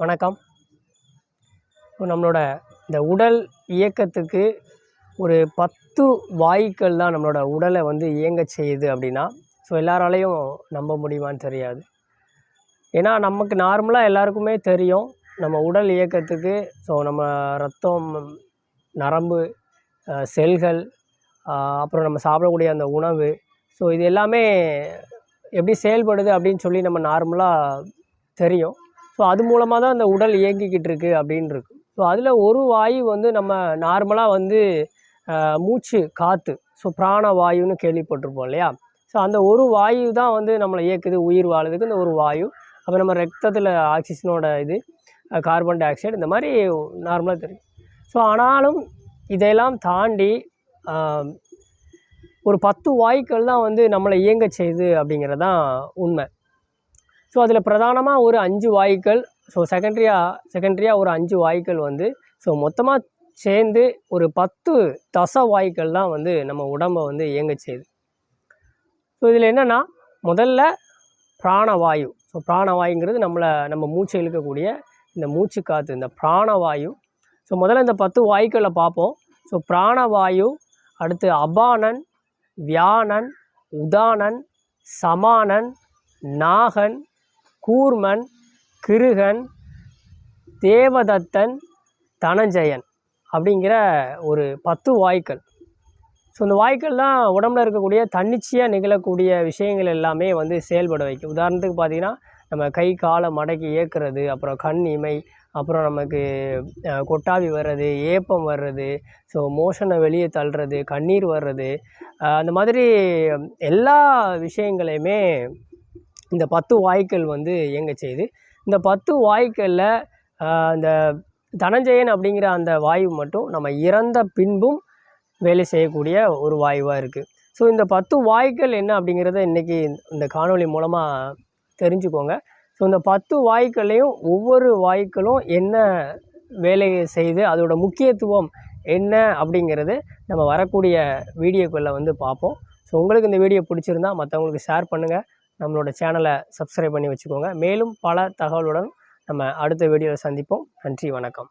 வணக்கம். இப்போ நம்மளோட இந்த உடல் இயக்கத்துக்கு ஒரு பத்து வாயுக்கள் தான் நம்மளோட உடலை வந்து இயங்க செய்யுது அப்படின்னா ஸோ எல்லாராலையும் நம்ப முடியுமான்னு தெரியாது. ஏன்னா நமக்கு நார்மலாக எல்லாருக்குமே தெரியும் நம்ம உடல் இயக்கத்துக்கு ஸோ நம்ம ரத்தம் நரம்பு செல்கள் அப்புறம் நம்ம சாப்பிடக்கூடிய அந்த உணவு ஸோ இது எல்லாமே எப்படி செயல்படுது அப்படின்னு சொல்லி நம்ம நார்மலாக தெரியும். ஸோ அது மூலமாக தான் அந்த உடல் இயங்கிக்கிட்டு இருக்குது அப்படின்னு இருக்கு. ஸோ அதில் ஒரு வாயு வந்து நம்ம நார்மலாக வந்து மூச்சு காற்று ஸோ பிராண வாயுன்னு கேள்விப்பட்டிருப்போம் இல்லையா? ஸோ அந்த ஒரு வாயு தான் வந்து நம்மளை இயக்குது உயிர் வாழுறதுக்கு இந்த ஒரு வாயு. அப்போ நம்ம ரத்தத்தில் ஆக்சிஜனோட இது கார்பன் டை ஆக்சைடு இந்த மாதிரி நார்மலாக தெரியும். ஸோ ஆனாலும் இதையெல்லாம் தாண்டி ஒரு பத்து வாயுக்கள் தான் வந்து நம்மளை இயங்க செய்யுது அப்படிங்கிறது தான் உண்மை. ஸோ அதில் பிரதானமாக ஒரு அஞ்சு வாயுக்கள் ஸோ செகண்ட்ரியாக செகண்ட்ரியாக ஒரு அஞ்சு வாயுக்கள் வந்து ஸோ மொத்தமாக சேர்ந்து ஒரு பத்து தச வாயுக்கள் தான் வந்து நம்ம உடம்பை வந்து இயங்க செய்யுது. ஸோ இதில் என்னென்னா முதல்ல பிராணவாயு. ஸோ பிராணவாயுங்கிறது நம்மளை நம்ம மூச்சு இழுக்கக்கூடிய இந்த மூச்சு காற்று இந்த பிராணவாயு. ஸோ முதல்ல இந்த பத்து வாயுக்களை பார்ப்போம். ஸோ பிராணவாயு அடுத்து அபானன் வியானன் உதானன் சமானன் நாகன் கூர்மன் கிருகன் தேவதத்தன் தனஞ்சயன் அப்படிங்கிற ஒரு பத்து வாய்க்கள். ஸோ இந்த வாய்க்கள் தான் உடம்புல இருக்கக்கூடிய தன்னிச்சையாக நிகழக்கூடிய விஷயங்கள் எல்லாமே வந்து செயல்பட வைக்கும். உதாரணத்துக்கு பார்த்தீங்கன்னா நம்ம கை காலை மடக்கி ஏற்கிறது அப்புறம் கண் இமை அப்புறம் நமக்கு கொட்டாவி வர்றது ஏப்பம் வர்றது ஸோ மோஷனை வெளியே தள்ளுறது கண்ணீர் வர்றது அந்த மாதிரி எல்லா விஷயங்களையுமே இந்த பத்து வாய்க்கால் வந்து இயங்க செய்யுது இந்த பத்து வாய்க்களில் இந்த தனஞ்சயன் அப்படிங்கிற அந்த வாயு மட்டும் நம்ம இறந்த பின்பும் வேலை செய்யக்கூடிய ஒரு வாயுவாக இருக்குது ஸோ இந்த பத்து வாய்க்கள் என்ன அப்படிங்கிறத இன்றைக்கி இந்த காணொளி மூலமாக தெரிஞ்சுக்கோங்க. ஸோ இந்த பத்து வாய்க்களையும் ஒவ்வொரு வாய்க்களும் என்ன வேலையை செய்து அதோட முக்கியத்துவம் என்ன அப்படிங்கிறது நம்ம வரக்கூடிய வீடியோக்களில் வந்து பார்ப்போம். ஸோ உங்களுக்கு இந்த வீடியோ பிடிச்சிருந்தா மற்றவங்களுக்கு ஷேர் பண்ணுங்கள் நம்மளோட சேனலை சப்ஸ்கிரைப் பண்ணி வச்சுக்கோங்க. மேலும் பல தகவலுடன் நம்ம அடுத்த வீடியோவில் சந்திப்போம். நன்றி வணக்கம்.